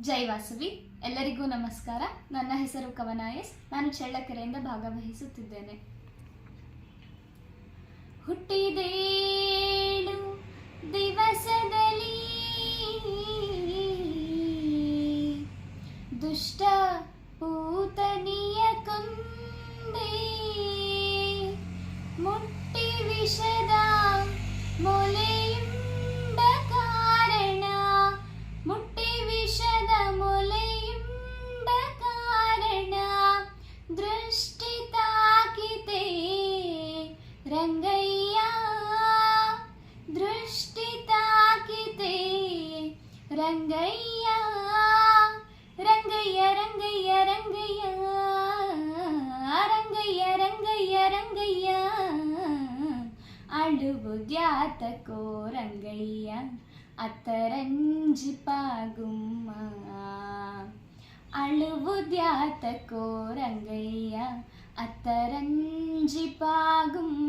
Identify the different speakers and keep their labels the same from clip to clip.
Speaker 1: ಜೈ ವಾಸವಿ ಎಲ್ಲರಿಗೂ ನಮಸ್ಕಾರ. ನನ್ನ ಹೆಸರು ಕವನ ಎಸ್ ನಾನು ಚಳ್ಳಕೆರೆಯಿಂದ ಭಾಗವಹಿಸುತ್ತಿದ್ದೇನೆ. ಹುಟ್ಟಿದೇಳು ದಿವಸದಲ್ಲಿ ದುಷ್ಟ ரங்கையா ரங்கைய ரங்கைய ரங்கையா ரங்கைய ரங்கைய ரங்கையா. அழுவு ஜாத்தக்கோ ரங்கையா അത്തരഞ്ചി പാകുമ്മ അളുവുദ്യാത്ത കോരങ്കയ്യ അത്തരഞ്ചി പാകുമ്മ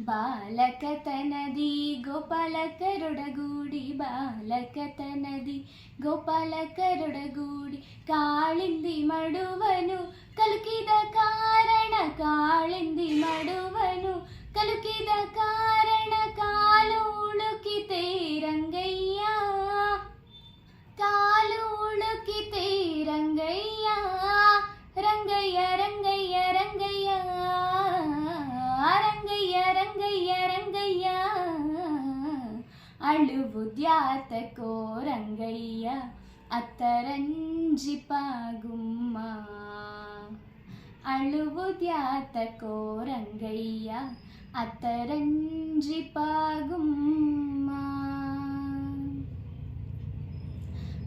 Speaker 1: ಬಾಲಕತನದಿ ಗೋಪಾಲಕರೊಡಗೂಡಿ ಬಾಲಕತನದಿ ಗೋಪಾಲಕರೊಡಗೂಡಿ ಕಾಳಿಂದಿ ಮಡುವನು ರಂಗಯ್ಯ ಅತ್ತರಂಜಿಪಾಗುಮ್ಮ ಕೋರಂಗಯ್ಯ ರಂಗಯ್ಯ ಅತ್ತರಂಜಿಪಾಗುಮ್ಮ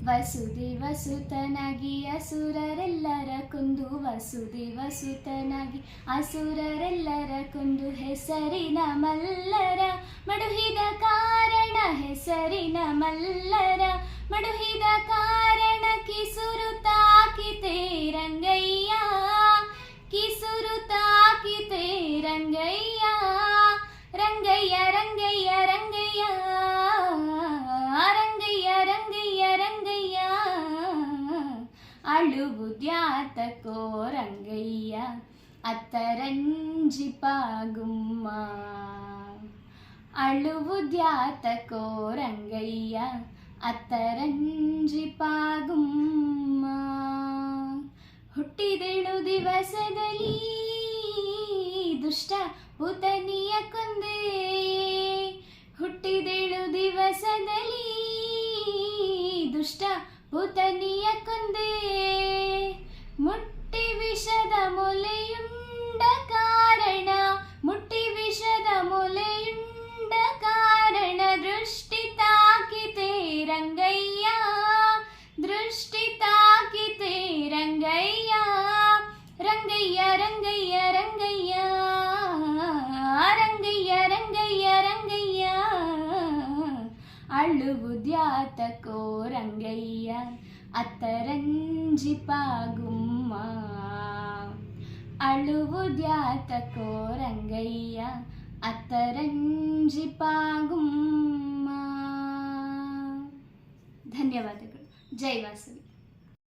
Speaker 1: ವಸುದಿ ವಸುತನಾಗಿ ಅಸುರರೆಲ್ಲರ ಕೊಂದು, ವಸುದಿ ವಸುತನಾಗಿ ಅಸುರರೆಲ್ಲರ ಕೊಂದು ಹೆಸರಿನ ಮಲ್ಲರ ಮಡುಹಿದ ಹೆಸರಿನ ಮಲ್ಲರ ಮಡುಹಿದ ಕಾರಣ ಕಿಸುರು ತಾಕಿತೆ ರಂಗಯ್ಯ ಕಿಸುರು ತಾಕಿತೆ ರಂಗಯ್ಯ ರಂಗಯ್ಯ ರಂಗಯ್ಯ ರಂಗಯ್ಯ ರಂಗಯ್ಯ ರಂಗಯ್ಯ ರಂಗಯ್ಯ ಅಳುವುದ್ಯಾತಕೋ ರಂಗಯ್ಯ ಅತ್ತರಂಜಿಪಾಗುಮ್ಮ ಅಳುವುದ್ಯಾತಕೋ ರಂಗಯ್ಯ ಅತ್ತರಂಜಿಪಾಗುಮ್ಮ ಹುಟ್ಟಿದೆಳು ದಿವಸದಲ್ಲಿ ದುಷ್ಟ ಪುತನಿಯ ಕೊಂದೆ ಹುಟ್ಟಿದೆಳು ದಿವಸದಲ್ಲಿ ದುಷ್ಟ ಪುತನಿಯ ಕೊಂದೆ అడుగు ధ్యాతకో రంగయ్య అత్తరంజి పాగుమ్మ. అడుగు ధ్యాతకో రంగయ్య అత్తరంజి పాగుమ్మ. ధన్యవాదాలు జై వాసవి.